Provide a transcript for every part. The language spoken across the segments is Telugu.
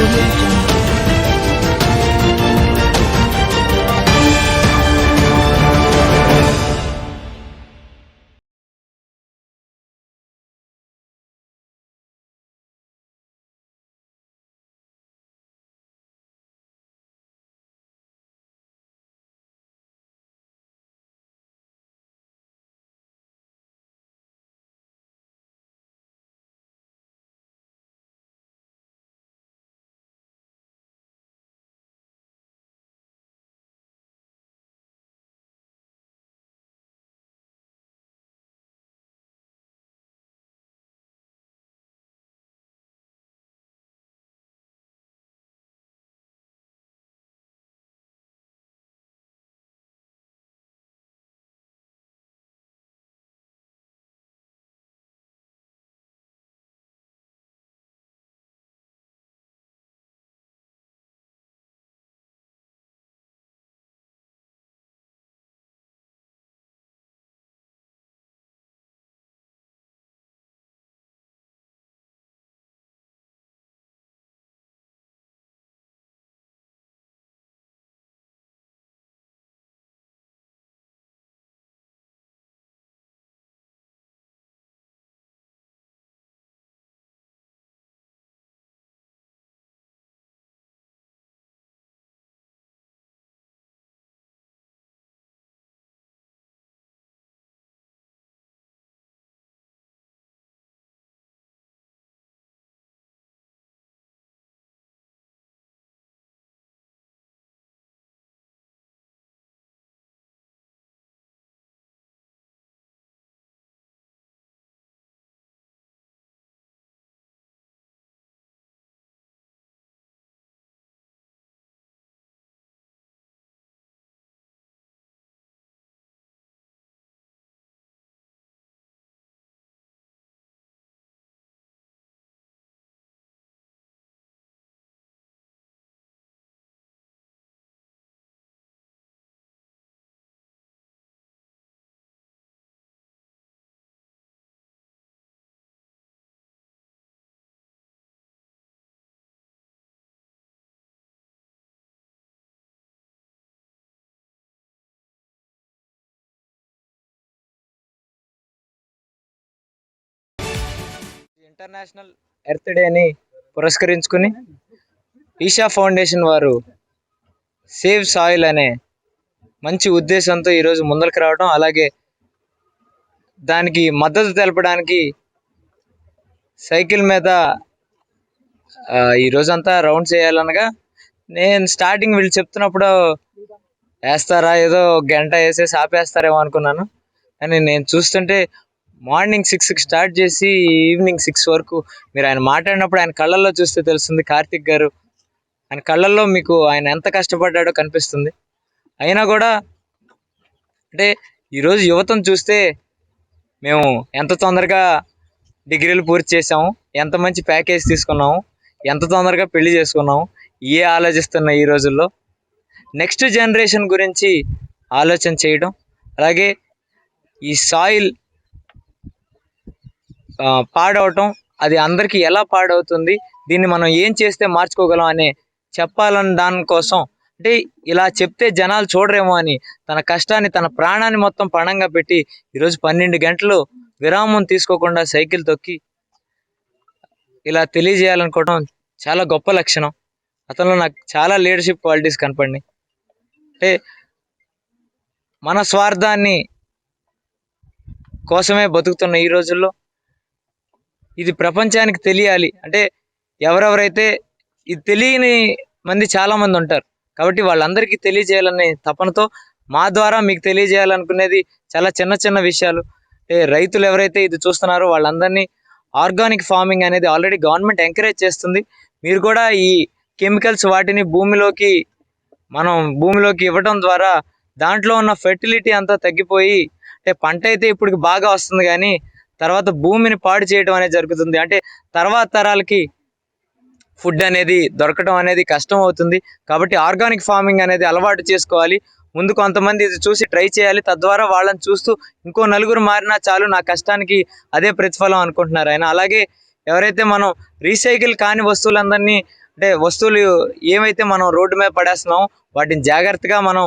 Removed. ఇంటర్నేషనల్ ఎర్త్ డేని పురస్కరించుకుని ఈషా ఫౌండేషన్ వారు సేవ్ సాయిల్ అనే మంచి ఉద్దేశంతో ఈరోజు ముందరికి రావడం అలాగే దానికి మద్దతు తెలపడానికి సైకిల్ మీద ఈరోజంతా ఈ రోజంతా రౌండ్స్ వేయాలనగా నేను స్టార్టింగ్ వీళ్ళు చెప్తున్నప్పుడు వేస్తారా ఏదో గంట వేసేసి ఆపేస్తారేమో అనుకున్నాను. కానీ నేను చూస్తుంటే మార్నింగ్ సిక్స్కి స్టార్ట్ చేసి ఈవినింగ్ సిక్స్ వరకు మీరు ఆయన మాట్లాడినప్పుడు ఆయన కళ్ళల్లో చూస్తే తెలుస్తుంది కార్తిక్ గారు. ఆయన కళ్ళల్లో మీకు ఆయన ఎంత కష్టపడ్డాడో కనిపిస్తుంది. అయినా కూడా అంటే ఈరోజు యువతను చూస్తే మేము ఎంత తొందరగా డిగ్రీలు పూర్తి చేసాము ఎంత మంచి ప్యాకేజ్ తీసుకున్నాము ఎంత తొందరగా పెళ్ళి చేసుకున్నాము ఏ ఆలోచిస్తున్నా ఈ రోజుల్లో. నెక్స్ట్ జనరేషన్ గురించి ఆలోచన చేయడం అలాగే ఈ సాయిల్ పాడవటం అది అందరికీ ఎలా పాడవుతుంది? దీన్ని మనం ఏం చేస్తే మార్చుకోగలం అనే చెప్పాలని దానికోసం. అంటే ఇలా చెప్తే జనాలు చూడరేమో అని తన కష్టాన్ని తన ప్రాణాన్ని మొత్తం పణంగా పెట్టి ఈరోజు పన్నెండు గంటలు విరామం తీసుకోకుండా సైకిల్ తొక్కి ఇలా తెలియజేయాలనుకోవడం చాలా గొప్ప లక్షణం. అతనిలో నాకు చాలా లీడర్షిప్ క్వాలిటీస్ కనపడినాయి. అంటే మన స్వార్థాన్ని కోసమే బతుకుతున్న ఈ రోజుల్లో ఇది ప్రపంచానికి తెలియాలి. అంటే ఎవరెవరైతే ఇది తెలియని మంది చాలామంది ఉంటారు. కాబట్టి వాళ్ళందరికీ తెలియజేయాలనే తపనతో మా ద్వారా మీకు తెలియజేయాలనుకునేది చాలా చిన్న చిన్న విషయాలు. రైతులు ఎవరైతే ఇది చూస్తున్నారో వాళ్ళందరినీ ఆర్గానిక్ ఫార్మింగ్ అనేది ఆల్రెడీ గవర్నమెంట్ ఎంకరేజ్ చేస్తుంది. మీరు కూడా ఈ కెమికల్స్ వాటిని భూమిలోకి మనం భూమిలోకి ఇవ్వడం ద్వారా దాంట్లో ఉన్న ఫెర్టిలిటీ అంతా తగ్గిపోయి అంటే పంట అయితే ఇప్పుడు బాగా వస్తుంది కానీ తర్వాత భూమిని పాడు చేయడం అనేది జరుగుతుంది. అంటే తర్వాత తరాలకి ఫుడ్ అనేది దొరకడం అనేది కష్టం అవుతుంది. కాబట్టి ఆర్గానిక్ ఫార్మింగ్ అనేది అలవాటు చేసుకోవాలి. ముందు కొంతమంది ఇది చూసి ట్రై చేయాలి. తద్వారా వాళ్ళని చూస్తూ ఇంకో నలుగురు మారినా చాలు నా కష్టానికి అదే ప్రతిఫలం అనుకుంటున్నారు ఆయన. అలాగే ఎవరైతే మనం రీసైకిల్ కాని వస్తువులందరినీ అంటే వస్తువులు ఏమైతే మనం రోడ్డు మీద పడేస్తున్నామో వాటిని జాగ్రత్తగా మనం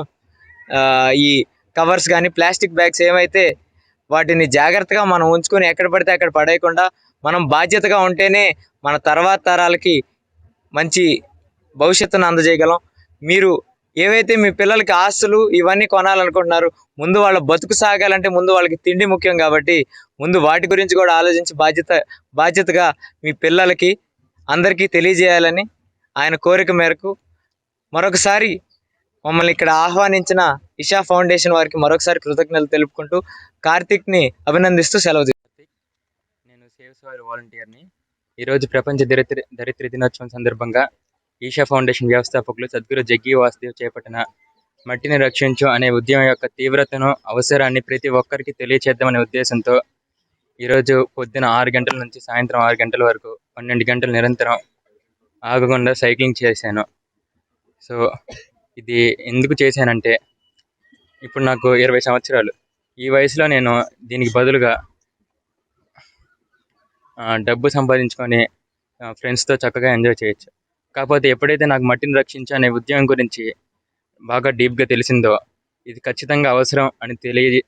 ఈ కవర్స్ కానీ ప్లాస్టిక్ బ్యాగ్స్ ఏమైతే వాటిని జాగ్రత్తగా మనం ఉంచుకొని ఎక్కడ పడితే అక్కడ పడేయకుండా మనం బాధ్యతగా ఉంటేనే మన తర్వాత తరాలకి మంచి భవిష్యత్తును అందజేయగలం. మీరు ఏవైతే మీ పిల్లలకి ఆస్తులు ఇవన్నీ కొనాలనుకుంటున్నారు ముందు వాళ్ళ బతుకు సాగాలంటే ముందు వాళ్ళకి తిండి ముఖ్యం కాబట్టి ముందు వాటి గురించి కూడా ఆలోచించి బాధ్యత బాధ్యతగా మీ పిల్లలకి అందరికీ తెలియజేయాలని ఆయన కోరిక మేరకు మరొకసారి మమ్మల్ని ఇక్కడ ఆహ్వానించిన ఇషా ఫౌండేషన్ వారికి మరొకసారి కృతజ్ఞతలు తెలుపుకుంటూ కార్తిక్ని అభినందిస్తూ సెలవు నేను సేవ్స్ సాయిల్ వాలంటీర్ని. ఈరోజు ప్రపంచ దరిద్ర దరిద్ర దినోత్సవం సందర్భంగా ఈషా ఫౌండేషన్ వ్యవస్థాపకులు సద్గురు జగ్గి వాసుదేవ్ చేపట్టిన మట్టిని రక్షించు అనే ఉద్యమం యొక్క తీవ్రతను అవసరాన్ని ప్రతి ఒక్కరికి తెలియచేద్దామనే ఉద్దేశంతో ఈరోజు పొద్దున ఆరు గంటల నుంచి సాయంత్రం ఆరు గంటల వరకు పన్నెండు గంటలు నిరంతరం ఆగకుండా సైక్లింగ్ చేశాను. సో ఇది ఎందుకు చేశానంటే ఇప్పుడు నాకు ఇరవై సంవత్సరాలు. ఈ వయసులో నేను దీనికి బదులుగా డబ్బు సంపాదించుకొని ఫ్రెండ్స్తో చక్కగా ఎంజాయ్ చేయొచ్చు. కాకపోతే ఎప్పుడైతే నాకు మట్టిని రక్షించు అనే ఉద్యమం గురించి బాగా డీప్గా తెలిసిందో ఇది ఖచ్చితంగా అవసరం అని తెలియ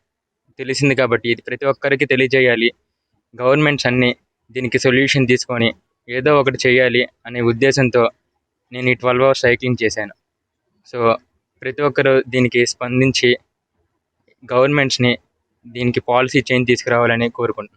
తెలిసింది కాబట్టి ఇది ప్రతి ఒక్కరికి తెలియజేయాలి. గవర్నమెంట్స్ అన్నీ దీనికి సొల్యూషన్ తీసుకొని ఏదో ఒకటి చేయాలి అనే ఉద్దేశంతో నేను ఈ ట్వెల్వ్ అవర్స్ సైక్లింగ్ చేశాను. సో ప్రతి ఒక్కరు దీనికి స్పందించి గవర్నమెంట్స్ని దీనికి పాలసీ చేంజ్ తీసుకురావాలని కోరుకుంటున్నాను